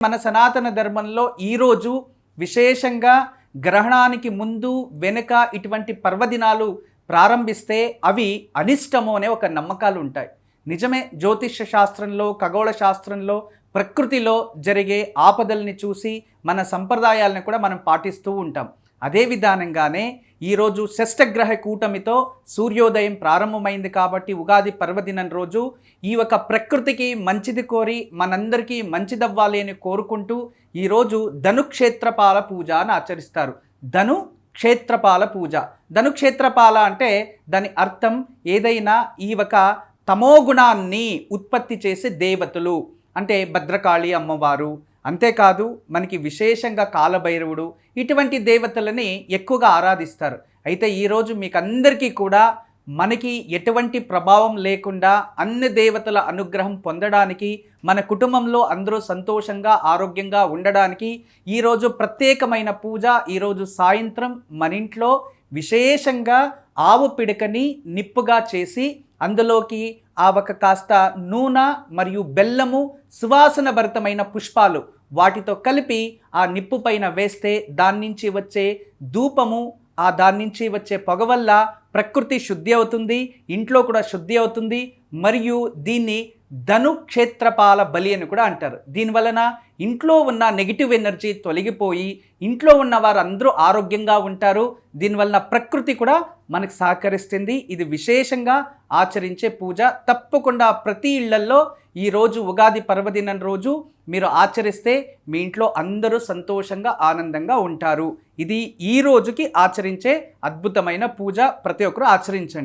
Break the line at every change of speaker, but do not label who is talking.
మన సనాతన ధర్మంలో ఈరోజు విశేషంగా గ్రహణానికి ముందు వెనుక ఇటువంటి పర్వదినాలు ప్రారంభిస్తే అవి అనిష్టము అనే ఒక నమ్మకాలు ఉంటాయి. నిజమే జ్యోతిష్య శాస్త్రంలో ఖగోళ శాస్త్రంలో ప్రకృతిలో జరిగే ఆపదల్ని చూసి మన సంప్రదాయాలను కూడా మనం పాటిస్తూ ఉంటాం. అదే విధానంగానే ఈరోజు షష్టగ్రహ కూటమితో సూర్యోదయం ప్రారంభమైంది కాబట్టి ఉగాది పర్వదినం రోజు ఈ ఒక ప్రకృతికి మంచిది కోరి మనందరికీ మంచిదవ్వాలి అని కోరుకుంటూ ఈరోజు ధనుక్షేత్రపాల పూజ అని ఆచరిస్తారు. ధను క్షేత్రపాల పూజ. ధనుక్షేత్రపాల అంటే దాని అర్థం ఏదైనా ఈ ఒక తమోగుణాన్ని ఉత్పత్తి చేసే దేవతలు. అంటే భద్రకాళి అమ్మవారు అంతేకాదు మనకి విశేషంగా కాలభైరవుడు ఇటువంటి దేవతలని ఎక్కువగా ఆరాధిస్తారు. అయితే ఈరోజు మీకు అందరికీ కూడా మనకి ఎటువంటి ప్రభావం లేకుండా అన్ని దేవతల అనుగ్రహం పొందడానికి మన కుటుంబంలో అందరూ సంతోషంగా ఆరోగ్యంగా ఉండడానికి ఈరోజు ప్రత్యేకమైన పూజ ఈరోజు సాయంత్రం మన ఇంట్లో విశేషంగా ఆవు పిడకని నిప్పుగా చేసి అందులోకి ఆ ఒక కాస్త నూనె మరియు బెల్లము సువాసన భరితమైన పుష్పాలు వాటితో కలిపి ఆ నిప్పు పైన వేస్తే దాని నుంచి వచ్చే ధూపము ఆ దాని నుంచి వచ్చే పొగ వల్ల ప్రకృతి శుద్ధి అవుతుంది ఇంట్లో కూడా శుద్ధి అవుతుంది మరియు దీన్ని ధను క్షేత్రపాల బలి అని కూడా అంటారు. దీనివలన ఇంట్లో ఉన్న నెగిటివ్ ఎనర్జీ తొలగిపోయి ఇంట్లో ఉన్న వారందరూ ఆరోగ్యంగా ఉంటారు. దీనివలన ప్రకృతి కూడా మనకు సహకరిస్తుంది. ఇది విశేషంగా ఆచరించే పూజ. తప్పకుండా ప్రతి ఇళ్ళల్లో ఈరోజు ఉగాది పర్వదినం రోజు మీరు ఆచరిస్తే మీ ఇంట్లో అందరూ సంతోషంగా ఆనందంగా ఉంటారు. ఇది ఈ రోజుకి ఆచరించే అద్భుతమైన పూజ. ప్రతి ఒక్కరూ ఆచరించండి.